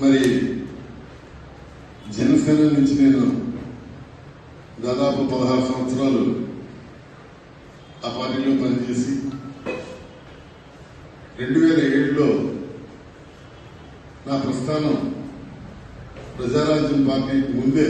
మరి జనసేన నుంచి నేను దాదాపు పదహారు సంవత్సరాలు ఆ పార్టీలో పనిచేసి రెండు వేల ఏడులో నా ప్రస్థానం ప్రజారాజ్యం పార్టీకి ముందే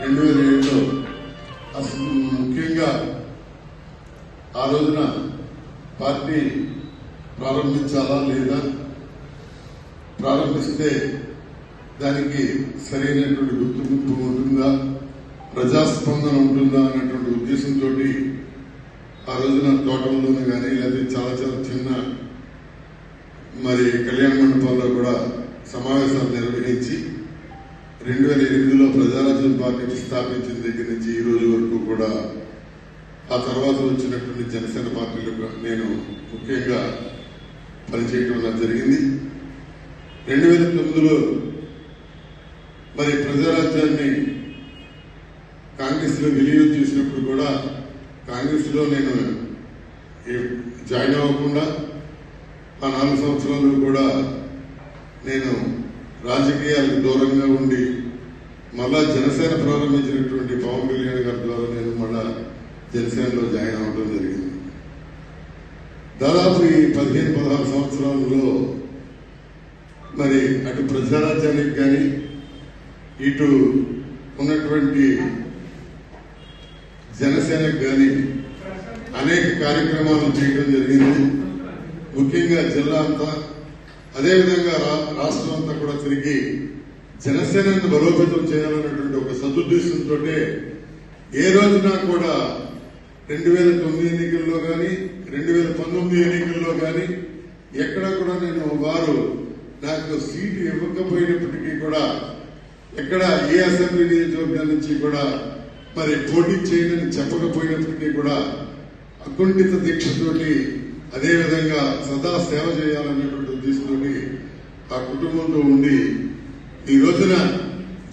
రెండు వేల ఏడులో అసలు ముఖ్యంగా ఆ రోజున పార్టీ ప్రారంభించాలా లేదా ప్రారంభిస్తే దానికి సరైనటువంటి గుర్తింపు ఉంటుందా? ప్రజాస్పందన ఉంటుందా అన్నటువంటి ఉద్దేశంతో ఆ రోజున తోటంలోనే కానీ లేదా చాలా చాలా చిన్న మరి కళ్యాణ మండపంలో కూడా సమావేశాలు నిర్వహించి రెండు వేల ఎనిమిదిలో ప్రజారాజ్యం పార్టీ స్థాపించిన దగ్గర నుంచి ఈ రోజు వరకు కూడా ఆ తర్వాత వచ్చినటువంటి జనసేన పార్టీలకు నేను ముఖ్యంగా పనిచేయడం జరిగింది. రెండు వేల తొమ్మిదిలో మరి ప్రజారాజ్యాన్ని కాంగ్రెస్లో విలీనం చేసినప్పుడు కూడా కాంగ్రెస్లో నేను జాయిన్ అవ్వకుండా ఆ నాలుగు సంవత్సరాలు కూడా నేను రాజకీయాలకు దూరంగా ఉండి మళ్ళా జనసేన ప్రారంభించినటువంటి పవన్ కళ్యాణ్ గారి ద్వారా నేను మళ్ళా జనసేనలో జాయిన్ అవ్వడం జరిగింది. దాదాపు ఈ పదిహేను పదహారు సంవత్సరాలలో మరి అటు ప్రజారాజ్యానికి కానీ ఇటు ఉన్నటువంటి జనసేనకు కానీ అనేక కార్యక్రమాలు చేయడం జరిగింది. ముఖ్యంగా జిల్లా అంతా. అదేవిధంగా రాష్ట్రం అంతా కూడా తిరిగి జనసేనను బలోపేతం చేయాలన్నటువంటి ఒక సదుద్దేశంతో ఏ రోజున కూడా రెండు వేల తొమ్మిది ఎన్నికల్లో కానీ రెండు వేల పంతొమ్మిది ఎన్నికల్లో కానీ ఎక్కడ కూడా నేను వారు నాకు సీటు ఇవ్వకపోయినప్పటికీ కూడా ఎక్కడ ఏ అసెంబ్లీ నియోజకవర్గం నుంచి కూడా మరి పోటీ చేయనని చెప్పకపోయినప్పటికీ కూడా అకుంఠిత దీక్షతోటి అదేవిధంగా సదా సేవ చేయాలనేటువంటి ఉద్దేశంతో ఆ కుటుంబంలో ఉండి ఈ రోజున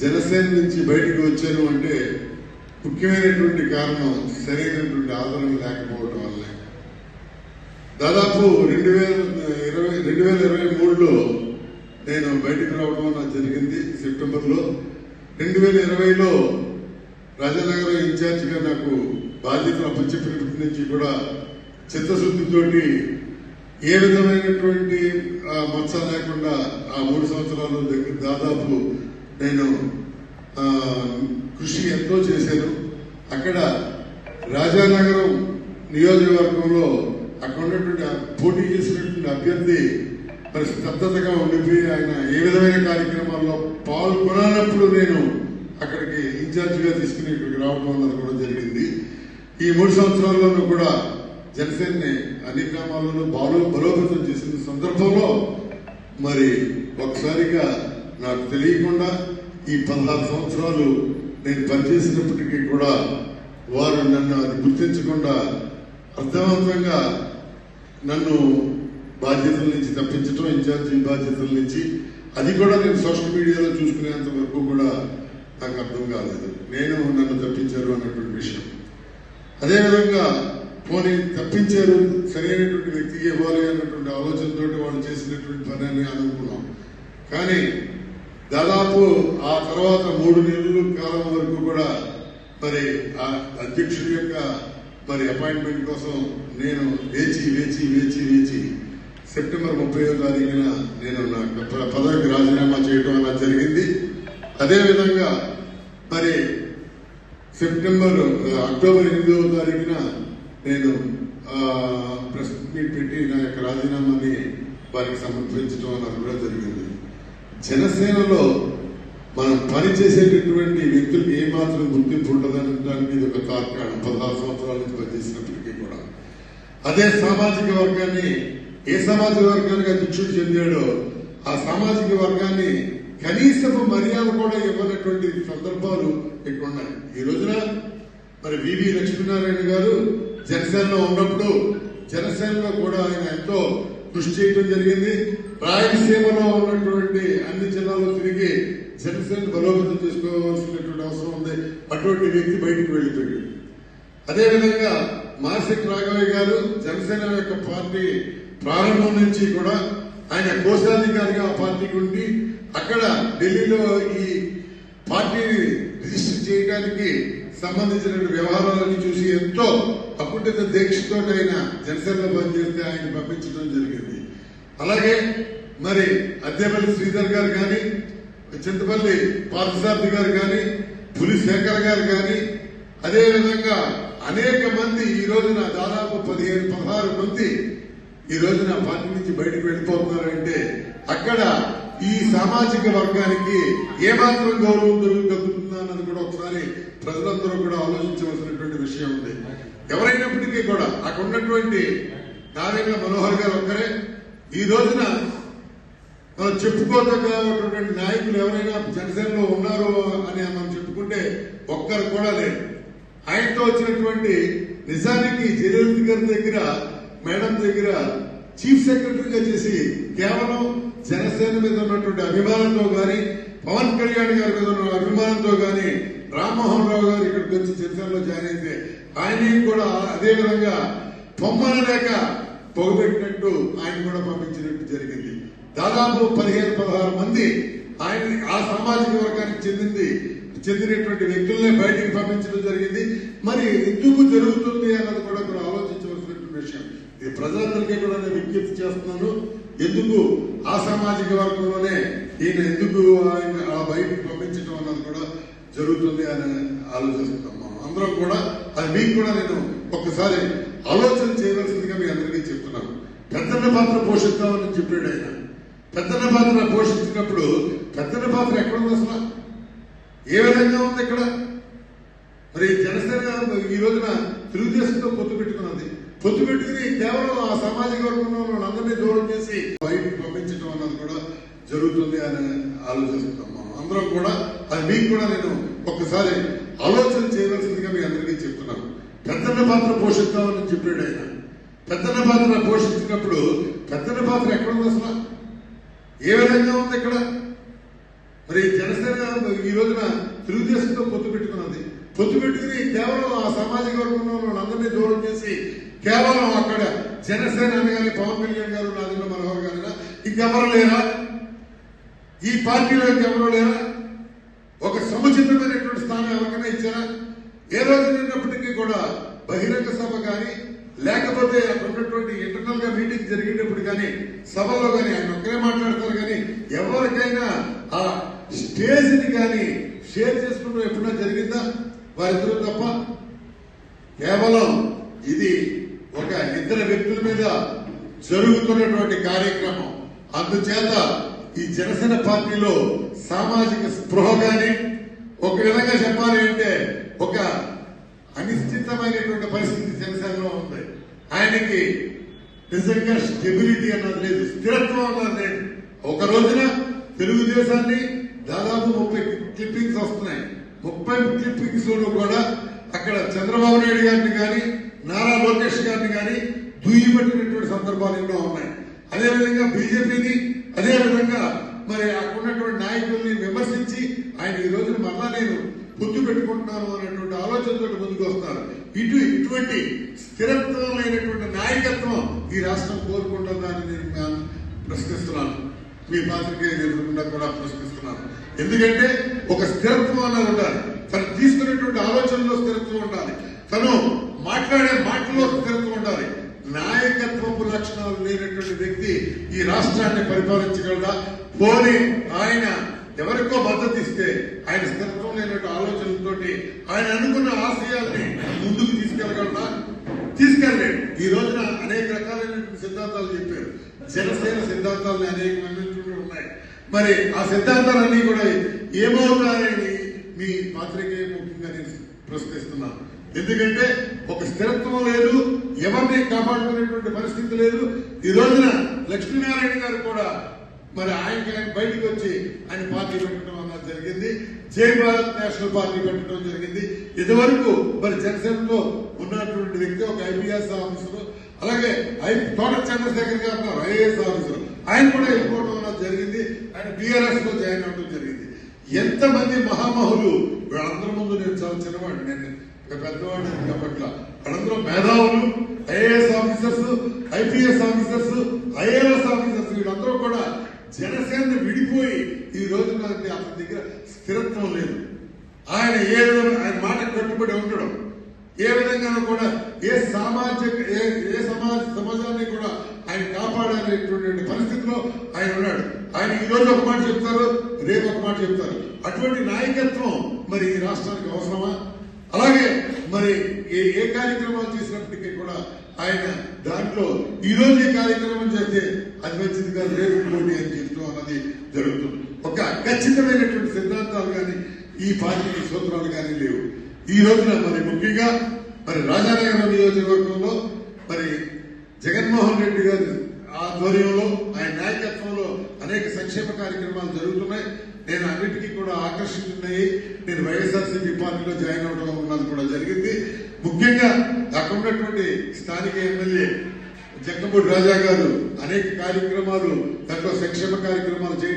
జనసేన నుంచి బయటకు వచ్చాను అంటే ముఖ్యమైనటువంటి కారణం సరైనటువంటి ఆదరణ లేకపోవడం వల్లే. దాదాపు రెండు వేల ఇరవై రెండు వేల ఇరవై మూడులో నేను బయటకు రావడం జరిగింది సెప్టెంబర్లో రెండు వేల ఇరవైలో రాజానగరం ఇన్ఛార్జిగా నాకు బాధ్యతలు అప్పచెప్పినప్పటి నుంచి కూడా చిత్తశుద్ధితోటి ఏ విధమైనటువంటి ఆ, మచ్చ లేకుండా ఆ మూడు సంవత్సరాల దగ్గర దాదాపు నేను కృషి ఎంతో చేశాను. అక్కడ రాజానగరం నియోజకవర్గంలో అక్కడ ఉన్నటువంటి పోటీ చేసినటువంటి అభ్యర్థి మరి స్తబ్దతగా ఉండిపోయి ఆయన ఏ విధమైన కార్యక్రమాల్లో పాల్గొనప్పుడు నేను అక్కడికి ఇన్ఛార్జిగా తీసుకుని ఇక్కడికి రావడం అన్నది కూడా జరిగింది. ఈ మూడు సంవత్సరాల్లోనూ కూడా జనసేనని అన్ని గ్రామాలలో బాలు బలోపేతం చేసిన సందర్భంలో మరి ఒకసారిగా నాకు తెలియకుండా ఈ పదహారు సంవత్సరాలు నేను పనిచేసినప్పటికీ కూడా వారు నన్ను అది గుర్తించకుండా అర్థవంతంగా నన్ను బాధ్యతల నుంచి తప్పించడం ఇన్ఛార్జి బాధ్యతల నుంచి. అది కూడా నేను సోషల్ మీడియాలో చూసుకునేంత వరకు కూడా నాకు అర్థం కాలేదు. నేను నన్ను తప్పించారు అన్నటువంటి విషయం. అదేవిధంగా పోనీ తప్పించారు సరైనటువంటి వ్యక్తికి ఇవ్వాలి అన్నటువంటి ఆలోచనతో వాళ్ళు చేసినటువంటి పని అని అనుకున్నాం. కానీ దాదాపు ఆ తర్వాత మూడు నెలల కాలం వరకు కూడా మరి ఆ అధ్యక్షుడి యొక్క మరి అపాయింట్మెంట్ కోసం నేను వేచి వేచి వేచి వేచి సెప్టెంబర్ ముప్పై తారీఖున నేను నా ప- పదవికి రాజీనామా చేయడం అలా జరిగింది. అదేవిధంగా మరి సెప్టెంబర్ అక్టోబర్ ఎనిమిదవ తారీఖున నేను ప్రెస్ మీట్ పెట్టి నా యొక్క రాజీనామాని వారికి సమర్పించడం అన్నది కూడా జరిగింది. జనసేనలో మనం పని చేసేటటువంటి వ్యక్తులకు ఏమాత్రం గుర్తింపు ఉండదనడానికి ఇది ఒక తార్కాణం పదహారు సంవత్సరాల నుంచి పనిచేసినప్పటికీ కూడా. అదే సామాజిక వర్గాన్ని ఏ సామాజిక వర్గానికి అధ్యక్షుడు చెందాడో ఆ సామాజిక వర్గాన్ని కనీసపు మర్యాద కూడా ఇవ్వనటువంటి సందర్భాలు ఇక్కడ ఉన్నాయి ఈ రోజున మరి వివి లక్ష్మీనారాయణ గారు జనసేనలో ఉన్నప్పుడు జనసేనలో కూడా ఆయన ఎంతో కృషి చేయడం జరిగింది. రాయలసీమలో ఉన్నటువంటి అన్ని జిల్లాల్లో తిరిగి జనసేన బలోపేతం చేసుకోవాల్సినటువంటి అవసరం ఉంది. అటువంటి వ్యక్తి బయటకు వెళ్ళిపోయాడు. అదేవిధంగా మాసిక్ రాఘవయ్య గారు జనసేన యొక్క పార్టీ ప్రారంభం నుంచి కూడా ఆయన కోశాధికారిగా ఆ పార్టీకి ఉండి అక్కడ ఢిల్లీలో ఈ పార్టీని రిజిస్టర్ చేయడానికి సంబంధించిన వ్యవహారాలను చూసి ఎంతో అకుంఠిత దీక్షతో ఆయన జనసేనలో పనిచేస్తే ఆయన పంపించడం జరిగింది. అలాగే మరి అద్దెపల్లి శ్రీధర్ గారు కానీ చింతపల్లి పార్థసారథి గారు కానీ పులి శేఖర్ గారు కానీ అదేవిధంగా అనేక మంది ఈ రోజున దాదాపు పదిహేను పదహారు మంది ఈ రోజున పార్టీ నుంచి బయటకు వెళ్ళిపోతున్నారంటే అక్కడ ఈ సామాజిక వర్గానికి ఏమాత్రం గౌరవం దొరుకుతుందన్నది కూడా ఒకసారి ప్రజలందరూ కూడా ఆలోచించవలసినటువంటి విషయం ఉంది. ఎవరైనప్పటికీ కూడా అక్కడ ఉన్నటువంటి నారాయణ మనోహర్ గారు ఒక్కరే. ఈ రోజున మనం చెప్పుకోదగ్గటువంటి నాయకులు ఎవరైనా జనసేనలో ఉన్నారు అని మనం చెప్పుకుంటే ఒక్కరు కూడా లేరు. ఆయనతో వచ్చినటువంటి నిజానికి జయలలిత గారి దగ్గర మేడం దగ్గర చీఫ్ సెక్రటరీగా చేసి కేవలం జనసేన మీద ఉన్నటువంటి అభిమానంతో గాని పవన్ కళ్యాణ్ గారి మీద ఉన్న అభిమానంతో గాని రామ్మోహన్ రావు గారు ఇక్కడికి వచ్చి జనసేనలో జాయిన్ అయితే ఆయన కూడా అదే విధంగా పొమ్మనలేక పొగబెట్టినట్టు ఆయన కూడా పంపించినట్టు జరిగింది. దాదాపు పదిహేను పదహారు మంది ఆయన ఆ సామాజిక వర్గానికి చెందింది చెందినటువంటి వ్యక్తులనే బయటికి పంపించడం జరిగింది. మరి ఎందుకు జరుగుతుంది అన్నది కూడా ఇక్కడ ఆలోచించవలసినటువంటి విషయం. ఈ ప్రజలందరికీ కూడా నేను విజ్ఞప్తి చేస్తున్నాను. ఎందుకు ఆ సామాజిక వర్గంలోనే ఈయన ఎందుకు ఆయన ఆ బయటికి పంపించడం అన్నది కూడా జరుగుతుంది అని ఆలోచిస్తున్నాం మనం. అందరం కూడా అది మీకు కూడా నేను ఒక్కసారి ఆలోచన చేయవలసిందిగా మీ అందరికీ చెప్తున్నాను. పెద్దల పాత్ర పోషిస్తామని చెప్పాడు ఆయన. పెద్దల పాత్ర పోషించినప్పుడు పెద్దల పాత్ర ఎక్కడ ఉంది అసలు? ఏ విధంగా ఉంది ఇక్కడ? మరి జనసేన ఈ రోజున తెలుగుదేశంతో పొత్తు పెట్టుకున్నది. పొత్తు పెట్టుకుని కేవలం ఆ సామాజిక వర్గంలో ఉన్న వాళ్ళందరినీ దూరం చేసి బయటికి పంపించడం అన్నది కూడా జరుగుతుంది అని ఆలోచిస్తున్నాం మనం. అందరం కూడా అది మీకు కూడా నేను ఒక్కసారి ఆలోచన చేయవలసిందిగా మీ అందరికీ చెప్తున్నాను. పెద్దల పాత్ర పోషిస్తామని చెప్పాడు ఆయన. పెద్దన్న పాత్ర పోషించినప్పుడు పెద్దన్న పాత్ర ఎక్కడ ఉంది అసలు? ఏ విధంగా ఉంది ఇక్కడ? మరి జనసేన ఈ రోజున తెలుగుదేశంతో పొత్తు పెట్టుకున్నది. పొత్తు పెట్టుకుని కేవలం ఆ సామాజిక వర్గంలో ఉన్న వాళ్ళందరినీ దూరం చేసి కేవలం అక్కడ జనసేన కానీ పవన్ కళ్యాణ్ గారు నాదిన్న మనోహర్ గారు ఇంకెవరు లేరా? ఈ పార్టీలో ఇంకెవరు లేరా? ఒక సముచితమైనటువంటి స్థానం ఎవరికైనా ఇచ్చారా? ఏ రోజు కూడా బహిరంగ సభ కానీ లేకపోతే అక్కడ ఉన్నటువంటి ఇంటర్నల్గా మీటింగ్ జరిగేటప్పుడు కానీ సభలో కానీ ఆయన ఒక్కరే మాట్లాడతారు కానీ ఎవరికైనా ఆ స్టేజ్ని కానీ షేర్ చేసుకుంటూ ఎప్పుడైనా జరిగిందా? వారిద్దరూ తప్ప? కేవలం ఇది ఒక ఇద్దరు వ్యక్తుల మీద జరుగుతున్నటువంటి కార్యక్రమం. అందుచేత ఈ జనసేన పార్టీలో సామాజిక స్పృహ గాని ఒక విధంగా చెప్పాలి అంటే ఒక అనిశ్చితమైనటువంటి పరిస్థితి జనసేనలో ఉంది. ఆయనకి నిజంగా స్టెబిలిటీ అన్నది లేదు స్థిరత్వం అన్నది లేదు. ఒక రోజున తెలుగుదేశాన్ని దాదాపు ముప్పై క్లిప్పింగ్స్ వస్తున్నాయి. ముప్పై క్లిప్పింగ్స్ కూడా అక్కడ చంద్రబాబు నాయుడు గారిని కానీ నారా లోకేష్ గారిని కానీ దుయ్యబట్టినటువంటి సందర్భాలు ఎన్నో ఉన్నాయి. అదేవిధంగా బీజేపీని అదేవిధంగా మరి అక్కడున్నటువంటి నాయకుల్ని విమర్శించి ఆయన ఈ రోజున మళ్ళా నేను పొత్తు పెట్టుకుంటున్నాను అనేటువంటి ఆలోచనతో ముందుకు వస్తారు ఇటు ఇటువంటి స్థిరత్వమైనటువంటి నాయకత్వం ఈ రాష్ట్రం కోరుకుంటుందని నేను ప్రశ్నిస్తున్నాను. మీ పాత్రికేయులు ఎదురుకుండా కూడా ప్రశ్నిస్తున్నాను ఎందుకంటే ఒక స్థిరత్వం అనేది ఉండాలి. తను తీసుకునేటువంటి ఆలోచనలో స్థిరత్వం ఉండాలి. తను మాట్లాడే మాటలో స్థిరత్వం ఉండాలి. నాయకత్వపు లక్షణాలు లేనటువంటి వ్యక్తి ఈ రాష్ట్రాన్ని పరిపాలించగలడా? పోని ఆయన ఎవరికో మద్దతు ఇస్తే ఆయన స్థిరత్వం లేనటువంటి ఆలోచనలతోటి ఆయన అనుకున్న ఆశయాల్ని ముందుకు తీసుకెళ్ళగలడా? తీసుకెళ్ళలేదు. ఈ రోజున అనేక రకాలైనటువంటి సిద్ధాంతాలు చెప్పారు. జనసేన సిద్ధాంతాలని అనేకమైనటువంటి ఉన్నాయి. మరి ఆ సిద్ధాంతాలన్నీ కూడా ఏమవుతాయని మీ పాత్రికే ముఖ్యంగా నేను ప్రశ్నిస్తున్నాను. ఎందుకంటే ఒక స్థిరత్వం లేదు ఎవరిని కాపాడుకునేటువంటి పరిస్థితి లేదు. ఈ రోజున లక్ష్మీనారాయణ గారు కూడా మరి ఆయనకి ఆయన బయటకు వచ్చి ఆయన పార్టీ పెట్టడం అన్నది జరిగింది. జై భారత్ నేషనల్ పార్టీ పెట్టడం జరిగింది. ఇదివరకు మరి జనసేనలో ఉన్నటువంటి వ్యక్తి ఒక ఐపీఎస్ ఆఫీసర్ అలాగే తోట చంద్రశేఖర్ గారు ఉన్నారు ఐఏఎస్ ఆఫీసర్. ఆయన కూడా వెళ్ళిపోవడం అన్నది జరిగింది. ఆయన బీఆర్ఎస్లో జాయిన్ అవడం జరిగింది. ఎంతమంది మహామహులు వీళ్ళందరి ముందు నేను చాలా చిన్నవాడిని. నేను ఒక పెద్దవాడు చెప్పట్ల వాళ్ళందరూ మేధావులు IAS officers IPS officers IAS officers. వీళ్ళందరూ కూడా జనసేన విడిపోయి ఈ రోజు నాకు అతని దగ్గర స్థిరత్వం లేదు. ఆయన ఏ విధంగా ఆయన మాట కట్టుబడి ఉండడం. ఏ విధంగానూ కూడా ఏ సామాజిక ఏ ఏ సమాజ సమాజాన్ని కూడా ఆయన కాపాడాలనేటువంటి పరిస్థితిలో ఆయన ఉన్నాడు. ఆయన ఈ రోజు ఒక మాట చెప్తారు రేపు ఒక మాట చెప్తారు. అటువంటి నాయకత్వం మరి ఈ రాష్ట్రానికి అవసరమా? అలాగే మరి ఏ ఏ కార్యక్రమాలు చేసినప్పటికీ కూడా ఆయన దాంట్లో ఈ రోజు ఈ కార్యక్రమం చేస్తే అది మంచిది కాదు రేపు పోటీ అని చెప్తూ అన్నది జరుగుతుంది. ఒక ఖచ్చితమైనటువంటి సిద్ధాంతాలు కానీ ఈ పార్టీ సూత్రాలు కానీ లేవు. ఈ రోజున మరి ముఖ్యంగా మరి రాజానగరం నియోజకవర్గంలో మరి జగన్మోహన్ రెడ్డి గారి ఆధ్వర్యంలో ఆయన నాయకత్వంలో అనేక సంక్షేమ కార్యక్రమాలు జరుగుతున్నాయి. నేను అన్నిటికీ కూడా ఆకర్షితున్నాయి నేను వైఎస్ఆర్సీపీ పార్టీలో జాయిన్ అవడం ఉన్నది కూడా జరిగింది. ముఖ్యంగా అక్కడ ఉన్నటువంటి స్థానిక ఎమ్మెల్యే జక్కపూడి రాజా గారు అనేక కార్యక్రమాలు దాంట్లో సంక్షేమ కార్యక్రమాలు చేయడం